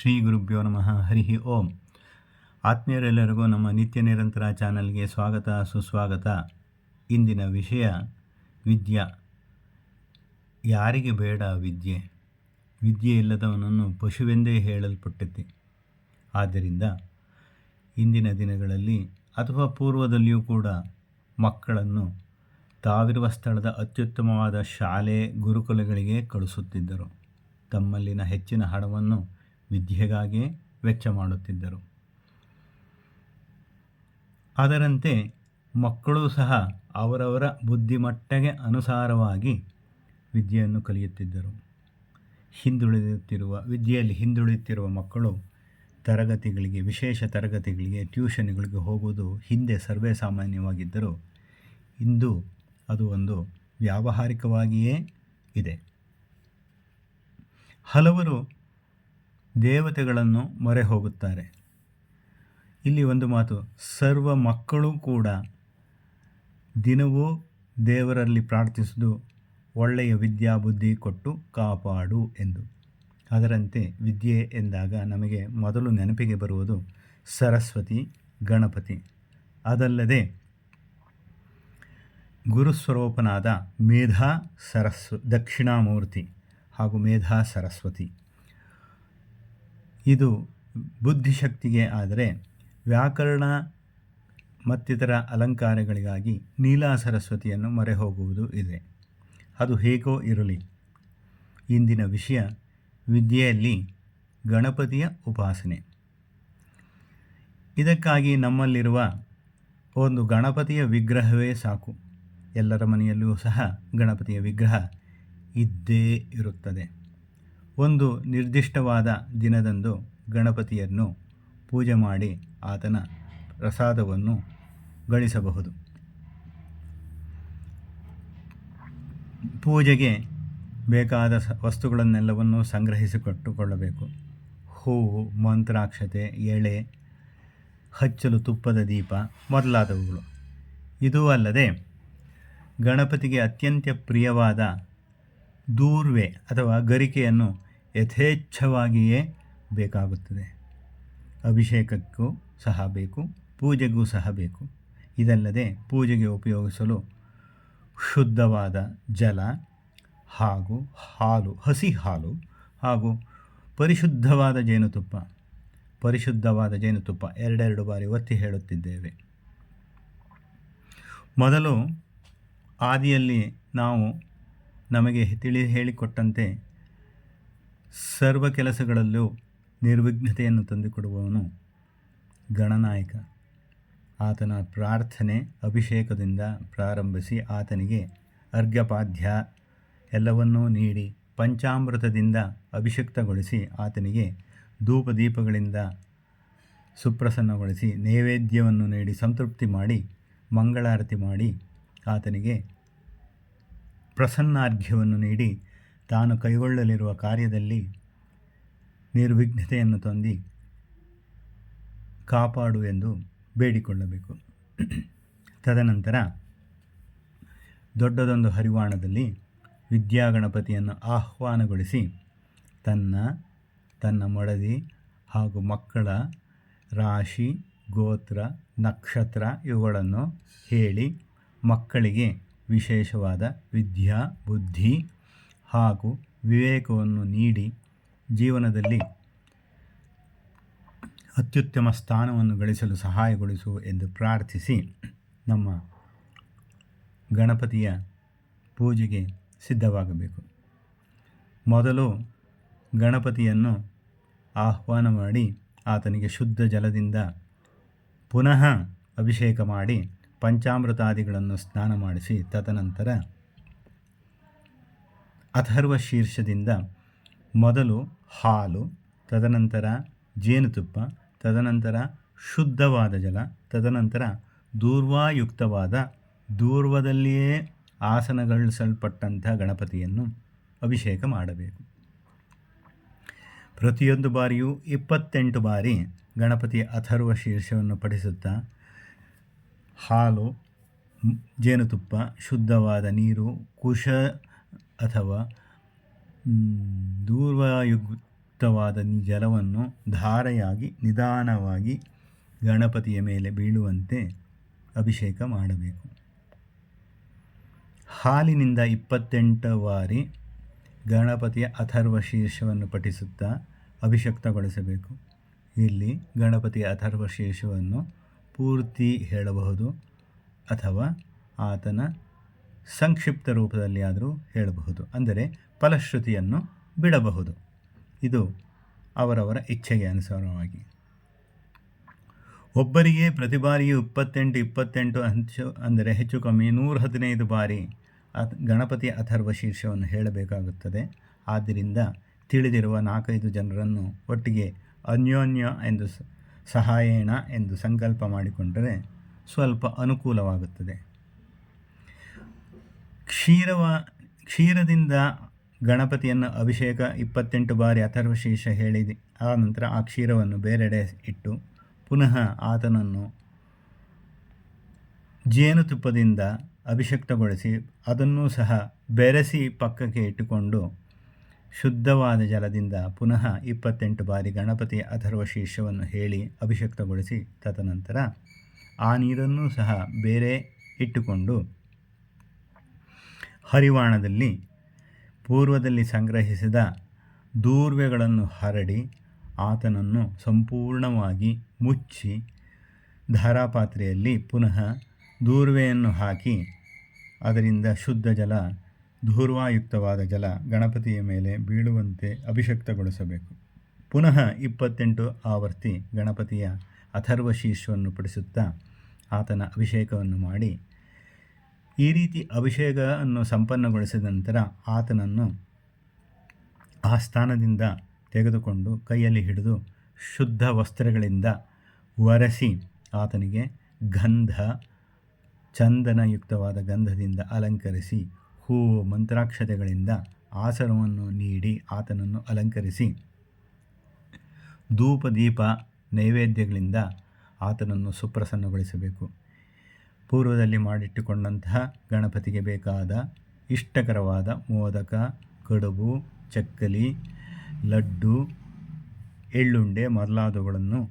ಶ್ರೀ ಗುರುಭ್ಯೋ ನಮಃ, ಹರಿ ಓಂ. ಆತ್ಮೀಯರೆಲ್ಲರಿಗೂ ನಮ್ಮ ನಿತ್ಯ ನಿರಂತರ ಚಾನಲ್ಗೆ ಸ್ವಾಗತ, ಸುಸ್ವಾಗತ. ಇಂದಿನ ವಿಷಯ, ವಿದ್ಯಾ. ಯಾರಿಗೆ ಬೇಡ ವಿದ್ಯೆ? ವಿದ್ಯೆ ಇಲ್ಲದವನನ್ನು ಪಶುವೆಂದೇ ಹೇಳಲ್ಪಟ್ಟಿದೆ. ಆದ್ದರಿಂದ ಇಂದಿನ ದಿನಗಳಲ್ಲಿ ಅಥವಾ ಪೂರ್ವದಲ್ಲಿಯೂ ಕೂಡ ಮಕ್ಕಳನ್ನು ತಾವಿರುವ ಸ್ಥಳದ ಅತ್ಯುತ್ತಮವಾದ ಶಾಲೆ, ಗುರುಕುಲಗಳಿಗೆ ಕಳಿಸುತ್ತಿದ್ದರು. ತಮ್ಮಲ್ಲಿನ ಹೆಚ್ಚಿನ ಹಣವನ್ನು ವಿದ್ಯೆಗಾಗಿಯೇ ವೆಚ್ಚ ಮಾಡುತ್ತಿದ್ದರು. ಅದರಂತೆ ಮಕ್ಕಳು ಸಹ ಅವರವರ ಬುದ್ಧಿಮಟ್ಟಗೆ ಅನುಸಾರವಾಗಿ ವಿದ್ಯೆಯನ್ನು ಕಲಿಯುತ್ತಿದ್ದರು. ಹಿಂದುಳಿಯುತ್ತಿರುವ ವಿದ್ಯೆಯಲ್ಲಿ ಹಿಂದುಳಿಯುತ್ತಿರುವ ಮಕ್ಕಳು ತರಗತಿಗಳಿಗೆ, ವಿಶೇಷ ತರಗತಿಗಳಿಗೆ, ಟ್ಯೂಷನ್ಗಳಿಗೆ ಹೋಗುವುದು ಹಿಂದೆ ಸರ್ವೇ ಸಾಮಾನ್ಯವಾಗಿದ್ದರೂ ಇಂದು ಅದು ಒಂದು ವ್ಯಾವಹಾರಿಕವಾಗಿಯೇ ಇದೆ. ಹಲವರು ದೇವತೆಗಳನ್ನು ಮೊರೆ ಹೋಗುತ್ತಾರೆ ಇಲ್ಲಿ ಒಂದು ಮಾತು, ಸರ್ವ ಮಕ್ಕಳು ಕೂಡ ದಿನವೂ ದೇವರಲ್ಲಿ ಪ್ರಾರ್ಥಿಸುವುದು ಒಳ್ಳೆಯ ವಿದ್ಯಾಬುದ್ಧಿ ಕೊಟ್ಟು ಕಾಪಾಡು ಎಂದು. ಅದರಂತೆ ವಿದ್ಯೆ ಎಂದಾಗ ನಮಗೆ ಮೊದಲು ನೆನಪಿಗೆ ಬರುವುದು ಸರಸ್ವತಿ, ಗಣಪತಿ. ಅದಲ್ಲದೆ ಗುರುಸ್ವರೂಪನಾದ ಮೇಧಾ ಸರಸ್ವ, ದಕ್ಷಿಣಾಮೂರ್ತಿ ಹಾಗೂ ಮೇಧಾ ಸರಸ್ವತಿ. ಇದು ಬುದ್ಧಿಶಕ್ತಿಗೆ ಆದರೆ ವ್ಯಾಕರಣ ಮತ್ತಿತರ ಅಲಂಕಾರಗಳಿಗಾಗಿ ನೀಲಾ ಸರಸ್ವತಿಯನ್ನು ಮೊರೆ ಹೋಗುವುದು ಇದೆ. ಅದು ಹೇಗೋ ಇರಲಿ. ಇಂದಿನ ವಿಷಯ ವಿದ್ಯೆಯಲ್ಲಿ ಗಣಪತಿಯ ಉಪಾಸನೆ. ಇದಕ್ಕಾಗಿ ನಮ್ಮಲ್ಲಿರುವ ಒಂದು ಗಣಪತಿಯ ವಿಗ್ರಹವೇ ಸಾಕು. ಎಲ್ಲರ ಮನೆಯಲ್ಲೂ ಸಹ ಗಣಪತಿಯ ವಿಗ್ರಹ ಇದ್ದೇ ಇರುತ್ತದೆ. ಒಂದು ನಿರ್ದಿಷ್ಟವಾದ ದಿನದಂದು ಗಣಪತಿಯನ್ನು ಪೂಜೆ ಮಾಡಿ ಆತನ ಪ್ರಸಾದವನ್ನು ಗಳಿಸಬಹುದು. ಪೂಜೆಗೆ ಬೇಕಾದ ಸ ವಸ್ತುಗಳನ್ನೆಲ್ಲವನ್ನು ಸಂಗ್ರಹಿಸಿಕೊಟ್ಟುಕೊಳ್ಳಬೇಕು. ಹೂವು, ಮಂತ್ರಾಕ್ಷತೆ, ಎಳೆ, ಹಚ್ಚಲು ತುಪ್ಪದ ದೀಪ ಮೊದಲಾದವುಗಳು. ಇದೂ ಅಲ್ಲದೆ ಗಣಪತಿಗೆ ಅತ್ಯಂತ ಪ್ರಿಯವಾದ ದೂರ್ವೆ ಅಥವಾ ಗರಿಕೆಯನ್ನು ಯಥೇಚ್ಛವಾಗಿಯೇ ಬೇಕಾಗುತ್ತದೆ. ಅಭಿಷೇಕಕ್ಕೂ ಸಹ ಬೇಕು, ಪೂಜೆಗೂ ಸಹ ಬೇಕು. ಇದಲ್ಲದೆ ಪೂಜೆಗೆ ಉಪಯೋಗಿಸಲು ಶುದ್ಧವಾದ ಜಲ ಹಾಗೂ ಹಾಲು, ಹಸಿ ಹಾಲು ಹಾಗೂ ಪರಿಶುದ್ಧವಾದ ಜೇನುತುಪ್ಪ ಪರಿಶುದ್ಧವಾದ ಜೇನುತುಪ್ಪ ಎರಡೆರಡು ಬಾರಿ ಒತ್ತಿ ಹೇಳುತ್ತಿದ್ದೇವೆ. ಮೊದಲು ಆದಿಯಲ್ಲಿ ನಾವು ನಮಗೆ ತಿಳಿ ಹೇಳಿಕೊಟ್ಟಂತೆ ಸರ್ವ ಕೆಲಸಗಳಲ್ಲೂ ನಿರ್ವಿಘ್ನತೆಯನ್ನು ತಂದುಕೊಡುವವನು ಗಣನಾಯಕ. ಆತನ ಪ್ರಾರ್ಥನೆ ಅಭಿಷೇಕದಿಂದ ಪ್ರಾರಂಭಿಸಿ ಆತನಿಗೆ ಅರ್ಘ್ಯಪಾದ್ಯ ಎಲ್ಲವನ್ನೂ ನೀಡಿ ಪಂಚಾಮೃತದಿಂದ ಅಭಿಷಿಕ್ತಗೊಳಿಸಿ ಆತನಿಗೆ ಧೂಪದೀಪಗಳಿಂದ ಸುಪ್ರಸನ್ನಗೊಳಿಸಿ ನೈವೇದ್ಯವನ್ನು ನೀಡಿ ಸಂತೃಪ್ತಿ ಮಾಡಿ ಮಂಗಳಾರತಿ ಮಾಡಿ ಆತನಿಗೆ ಪ್ರಸನ್ನಾರ್ಘ್ಯವನ್ನು ನೀಡಿ ತಾನು ಕೈಗೊಳ್ಳಲಿರುವ ಕಾರ್ಯದಲ್ಲಿ ನಿರ್ವಿಘ್ನತೆಯನ್ನು ತಂದಿ ಕಾಪಾಡು ಎಂದು ಬೇಡಿಕೊಳ್ಳಬೇಕು. ತದನಂತರ ದೊಡ್ಡದೊಂದು ಹರಿವಾಣದಲ್ಲಿ ವಿದ್ಯಾಗಣಪತಿಯನ್ನು ಆಹ್ವಾನಗೊಳಿಸಿ ತನ್ನ ತನ್ನ ಮೊಡದಿ ಹಾಗೂ ಮಕ್ಕಳ ರಾಶಿ, ಗೋತ್ರ, ನಕ್ಷತ್ರ ಇವುಗಳನ್ನು ಹೇಳಿ ಮಕ್ಕಳಿಗೆ ವಿಶೇಷವಾದ ವಿದ್ಯಾ, ಬುದ್ಧಿ ಹಾಗೂ ವಿವೇಕವನ್ನು ನೀಡಿ ಜೀವನದಲ್ಲಿ ಅತ್ಯುತ್ತಮ ಸ್ಥಾನವನ್ನು ಗಳಿಸಲು ಸಹಾಯಗೊಳಿಸು ಎಂದು ಪ್ರಾರ್ಥಿಸಿ ನಮ್ಮ ಗಣಪತಿಯ ಪೂಜೆಗೆ ಸಿದ್ಧವಾಗಬೇಕು. ಮೊದಲು ಗಣಪತಿಯನ್ನು ಆಹ್ವಾನ ಮಾಡಿ ಆತನಿಗೆ ಶುದ್ಧ ಜಲದಿಂದ ಪುನಃ ಅಭಿಷೇಕ ಮಾಡಿ ಪಂಚಾಮೃತಾದಿಗಳನ್ನು ಸ್ನಾನ ಮಾಡಿಸಿ, ತದನಂತರ ಅಥರ್ವ ಶೀರ್ಷದಿಂದ ಮೊದಲು ಹಾಲು, ತದನಂತರ ಜೇನುತುಪ್ಪ, ತದನಂತರ ಶುದ್ಧವಾದ ಜಲ, ತದನಂತರ ದೂರ್ವಾಯುಕ್ತವಾದ ದೂರ್ವದಲ್ಲಿಯೇ ಆಸನಗೊಳಿಸಲ್ಪಟ್ಟಂಥ ಗಣಪತಿಯನ್ನು ಅಭಿಷೇಕ ಮಾಡಬೇಕು. ಪ್ರತಿಯೊಂದು ಬಾರಿಯೂ ಇಪ್ಪತ್ತೆಂಟು ಬಾರಿ ಗಣಪತಿಯ ಅಥರ್ವ ಶೀರ್ಷವನ್ನು ಪಠಿಸುತ್ತಾ ಹಾಲು, ಜೇನುತುಪ್ಪ, ಶುದ್ಧವಾದ ನೀರು, ಕುಶ ಅಥವಾ ದೂರ್ವಾಯುಕ್ತವಾದ ಜಲವನ್ನು ಧಾರೆಯಾಗಿ ನಿಧಾನವಾಗಿ ಗಣಪತಿಯ ಮೇಲೆ ಬೀಳುವಂತೆ ಅಭಿಷೇಕ ಮಾಡಬೇಕು. ಹಾಲಿನಿಂದ ಇಪ್ಪತ್ತೆಂಟು ಬಾರಿ ಗಣಪತಿಯ ಅಥರ್ವ ಶೀರ್ಷವನ್ನು ಪಠಿಸುತ್ತಾ ಅಭಿಷಕ್ತಗೊಳಿಸಬೇಕು. ಇಲ್ಲಿ ಗಣಪತಿಯ ಅಥರ್ವ ಶೀರ್ಷವನ್ನು ಪೂರ್ತಿ ಹೇಳಬಹುದು ಅಥವಾ ಆತನ ಸಂಕ್ಷಿಪ್ತ ರೂಪದಲ್ಲಿ ಆದರೂ ಹೇಳಬಹುದು. ಅಂದರೆ ಫಲಶ್ರುತಿಯನ್ನು ಬಿಡಬಹುದು. ಇದು ಅವರವರ ಇಚ್ಛೆಗೆ ಅನುಸಾರವಾಗಿ. ಒಬ್ಬರಿಗೆ ಪ್ರತಿ ಬಾರಿಯೂ ಇಪ್ಪತ್ತೆಂಟು ಇಪ್ಪತ್ತೆಂಟು ಹೆಚ್ಚು ಅಂದರೆ ಹೆಚ್ಚು ಕಮ್ಮಿ ನೂರ ಹದಿನೈದು ಬಾರಿ ಗಣಪತಿ ಅಥರ್ವ ಶೀರ್ಷವನ್ನು ಹೇಳಬೇಕಾಗುತ್ತದೆ. ಆದ್ದರಿಂದ ತಿಳಿದಿರುವ ನಾಲ್ಕೈದು ಜನರನ್ನು ಒಟ್ಟಿಗೆ ಅನ್ಯೋನ್ಯ ಎಂದು ಸಹಾಯೇಣ ಎಂದು ಸಂಕಲ್ಪ ಮಾಡಿಕೊಂಡರೆ ಸ್ವಲ್ಪ ಅನುಕೂಲವಾಗುತ್ತದೆ. ಕ್ಷೀರವ, ಕ್ಷೀರದಿಂದ ಗಣಪತಿಯನ್ನು ಅಭಿಷೇಕ ಇಪ್ಪತ್ತೆಂಟು ಬಾರಿ ಅಥರ್ವಶೀರ್ಷ ಹೇಳಿದೆ. ಆ ನಂತರ ಆ ಕ್ಷೀರವನ್ನು ಬೇರೆಡೆ ಇಟ್ಟು ಪುನಃ ಆತನನ್ನು ಜೇನುತುಪ್ಪದಿಂದ ಅಭಿಷಕ್ತಗೊಳಿಸಿ ಅದನ್ನೂ ಸಹ ಬೆರೆಸಿ ಪಕ್ಕಕ್ಕೆ ಇಟ್ಟುಕೊಂಡು ಶುದ್ಧವಾದ ಜಲದಿಂದ ಪುನಃ ಇಪ್ಪತ್ತೆಂಟು ಬಾರಿ ಗಣಪತಿ ಅಥರ್ವ ಶೀರ್ಷವನ್ನು ಹೇಳಿ ಅಭಿಷಕ್ತಗೊಳಿಸಿ, ತದನಂತರ ಆ ನೀರನ್ನು ಸಹ ಬೇರೆ ಇಟ್ಟುಕೊಂಡು ಹರಿವಾಣದಲ್ಲಿ ಪೂರ್ವದಲ್ಲಿ ಸಂಗ್ರಹಿಸಿದ ದೂರ್ವೆಗಳನ್ನು ಹರಡಿ ಆತನನ್ನು ಸಂಪೂರ್ಣವಾಗಿ ಮುಚ್ಚಿ ಧಾರಾಪಾತ್ರೆಯಲ್ಲಿ ಪುನಃ ದೂರ್ವೆಯನ್ನು ಹಾಕಿ, ಅದರಿಂದ ಶುದ್ಧ ಜಲ, ಧೂರ್ವಾಯುಕ್ತವಾದ ಜಲ ಗಣಪತಿಯ ಮೇಲೆ ಬೀಳುವಂತೆ ಅಭಿಷಕ್ತಗೊಳಿಸಬೇಕು. ಪುನಃ ಇಪ್ಪತ್ತೆಂಟು ಆವರ್ತಿ ಗಣಪತಿಯ ಅಥರ್ವಶೀರ್ಷವನ್ನು ಪಡಿಸುತ್ತಾ ಆತನ ಅಭಿಷೇಕವನ್ನು ಮಾಡಿ ಈ ರೀತಿ ಅಭಿಷೇಕವನ್ನು ಸಂಪನ್ನಗೊಳಿಸಿದ ನಂತರ ಆತನನ್ನು ಆ ಸ್ಥಾನದಿಂದ ತೆಗೆದುಕೊಂಡು ಕೈಯಲ್ಲಿ ಹಿಡಿದು ಶುದ್ಧ ವಸ್ತ್ರಗಳಿಂದ ಒರೆಸಿ ಆತನಿಗೆ ಗಂಧ, ಚಂದನಯುಕ್ತವಾದ ಗಂಧದಿಂದ ಅಲಂಕರಿಸಿ ಹೂವು ಮಂತ್ರಾಕ್ಷತೆಗಳಿಂದ ಆಸನವನ್ನು ನೀಡಿ ಆತನನ್ನು ಅಲಂಕರಿಸಿ ಧೂಪ ದೀಪ ನೈವೇದ್ಯಗಳಿಂದ ಆತನನ್ನು ಸುಪ್ರಸನ್ನಗೊಳಿಸಬೇಕು. ಪೂರ್ವದಲ್ಲಿ ಮಾಡಿಟ್ಟುಕೊಂಡಂತಹ ಗಣಪತಿಗೆ ಬೇಕಾದ ಇಷ್ಟಕರವಾದ ಮೋದಕ, ಕಡುಬು, ಚಕ್ಕಲಿ, ಲಡ್ಡು, ಎಳ್ಳುಂಡೆ, ಮೊದಲಾದವುಗಳನ್ನು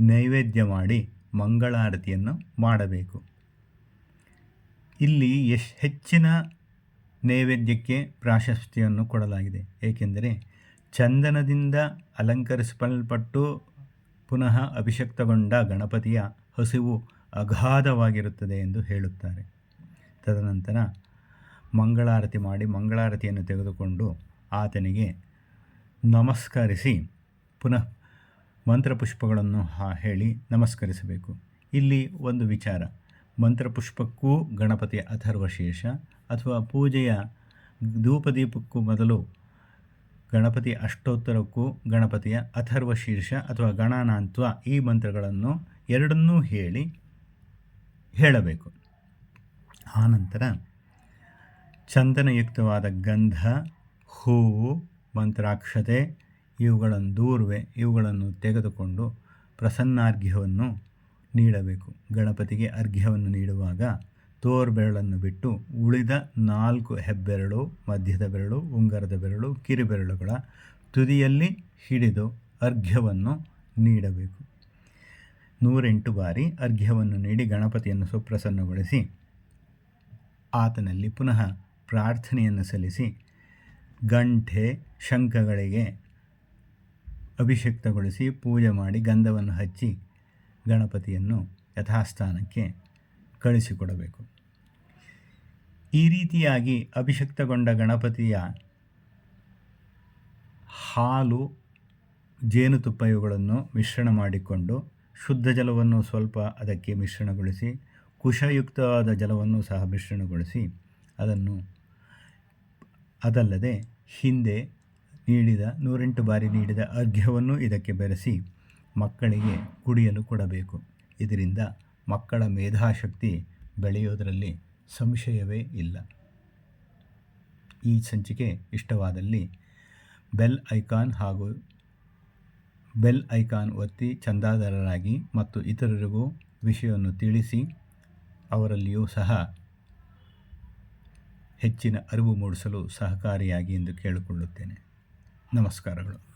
ನೈವೇದ್ಯ ಮಾಡಿ ಮಂಗಳಾರತಿಯನ್ನು ಮಾಡಬೇಕು. ಇಲ್ಲಿ ಎಶ್ ಹೆಚ್ಚಿನ ನೈವೇದ್ಯಕ್ಕೆ ಪ್ರಾಶಸ್ತ್ಯವನ್ನು ಕೊಡಲಾಗಿದೆ. ಏಕೆಂದರೆ ಚಂದನದಿಂದ ಅಲಂಕರಿಸಲ್ಪಟ್ಟು ಪುನಃ ಅಭಿಷಕ್ತಗೊಂಡ ಗಣಪತಿಯ ಹಸಿವು ಅಗಾಧವಾಗಿರುತ್ತದೆ ಎಂದು ಹೇಳುತ್ತಾರೆ. ತದನಂತರ ಮಂಗಳಾರತಿ ಮಾಡಿ ಮಂಗಳಾರತಿಯನ್ನು ತೆಗೆದುಕೊಂಡು ಆತನಿಗೆ ನಮಸ್ಕರಿಸಿ ಪುನಃ ಮಂತ್ರಪುಷ್ಪಗಳನ್ನು ಹೇಳಿ ನಮಸ್ಕರಿಸಬೇಕು. ಇಲ್ಲಿ ಒಂದು ವಿಚಾರ. ಮಂತ್ರಪುಷ್ಪಕ್ಕೂ ಗಣಪತಿಯ ಅಥರ್ವಶೇಷ ಅಥವಾ ಪೂಜೆಯ ಧೂಪದೀಪಕ್ಕೂ ಮೊದಲು ಗಣಪತಿ ಅಷ್ಟೋತ್ತರಕ್ಕೂ ಗಣಪತಿಯ ಅಥರ್ವ ಶೀರ್ಷ ಅಥವಾ ಗಣನಾಂತ್ವ ಈ ಮಂತ್ರಗಳನ್ನು ಎರಡನ್ನೂ ಹೇಳಿ ಹೇಳಬೇಕು. ಆನಂತರ ಚಂದನಯುಕ್ತವಾದ ಗಂಧ, ಹೂವು, ಮಂತ್ರಾಕ್ಷತೆ, ಇವುಗಳನ್ನು ದೂರ್ವೆ, ಇವುಗಳನ್ನು ತೆಗೆದುಕೊಂಡು ಪ್ರಸನ್ನಾರ್ಘ್ಯವನ್ನು ನೀಡಬೇಕು. ಗಣಪತಿಗೆ ಅರ್ಘ್ಯವನ್ನು ನೀಡುವಾಗ ತೋರ್ಬೆರಳನ್ನು ಬಿಟ್ಟು ಉಳಿದ ನಾಲ್ಕು ಹೆಬ್ಬೆರಳು, ಮಧ್ಯದ ಬೆರಳು, ಉಂಗರದ ಬೆರಳು, ಕಿರುಬೆರಳುಗಳ ತುದಿಯಲ್ಲಿ ಹಿಡಿದು ಅರ್ಘ್ಯವನ್ನು ನೀಡಬೇಕು. ನೂರೆಂಟು ಬಾರಿ ಅರ್ಘ್ಯವನ್ನು ನೀಡಿ ಗಣಪತಿಯನ್ನು ಸುಪ್ರಸನ್ನಗೊಳಿಸಿ, ಆತನಲ್ಲಿ ಪುನಃ ಪ್ರಾರ್ಥನೆಯನ್ನು ಸಲ್ಲಿಸಿ, ಗಂಟೆ ಶಂಖಗಳಿಗೆ ಅಭಿಷಕ್ತಗೊಳಿಸಿ ಪೂಜೆ ಮಾಡಿ ಗಂಧವನ್ನು ಹಚ್ಚಿ ಗಣಪತಿಯನ್ನು ಯಥಾಸ್ಥಾನಕ್ಕೆ ಕಳಿಸಿಕೊಡಬೇಕು. ಈ ರೀತಿಯಾಗಿ ಅಭಿಷಕ್ತಗೊಂಡ ಗಣಪತಿಯ ಹಾಲು ಜೇನುತುಪ್ಪ ಇವುಗಳನ್ನು ಮಿಶ್ರಣ ಮಾಡಿಕೊಂಡು ಶುದ್ಧ ಜಲವನ್ನು ಸ್ವಲ್ಪ ಅದಕ್ಕೆ ಮಿಶ್ರಣಗೊಳಿಸಿ, ಕುಶಯುಕ್ತವಾದ ಜಲವನ್ನು ಸಹ ಮಿಶ್ರಣಗೊಳಿಸಿ, ಅದನ್ನು ಅದಲ್ಲದೆ ಹಿಂದೆ ನೀಡಿದ, ನೂರೆಂಟು ಬಾರಿ ನೀಡಿದ ಅರ್ಘ್ಯವನ್ನು ಇದಕ್ಕೆ ಬೆರೆಸಿ ಮಕ್ಕಳಿಗೆ ಕುಡಿಯಲು ಕೊಡಬೇಕು. ಇದರಿಂದ ಮಕ್ಕಳ ಮೇಧಾಶಕ್ತಿ ಬೆಳೆಯೋದರಲ್ಲಿ ಸಂಶಯವೇ ಇಲ್ಲ. ಈ ಸಂಚಿಕೆ ಇಷ್ಟವಾದಲ್ಲಿ ಬೆಲ್ ಐಕಾನ್ ಹಾಗೂ ಬೆಲ್ ಐಕಾನ್ ಒತ್ತಿ ಚಂದಾದಾರರಾಗಿ ಮತ್ತು ಇತರರಿಗೂ ವಿಷಯವನ್ನು ತಿಳಿಸಿ, ಅವರಲ್ಲಿಯೂ ಸಹ ಹೆಚ್ಚಿನ ಅರಿವು ಮೂಡಿಸಲು ಸಹಕಾರಿಯಾಗಿ ಎಂದು ಕೇಳಿಕೊಳ್ಳುತ್ತೇನೆ. ನಮಸ್ಕಾರಗಳು.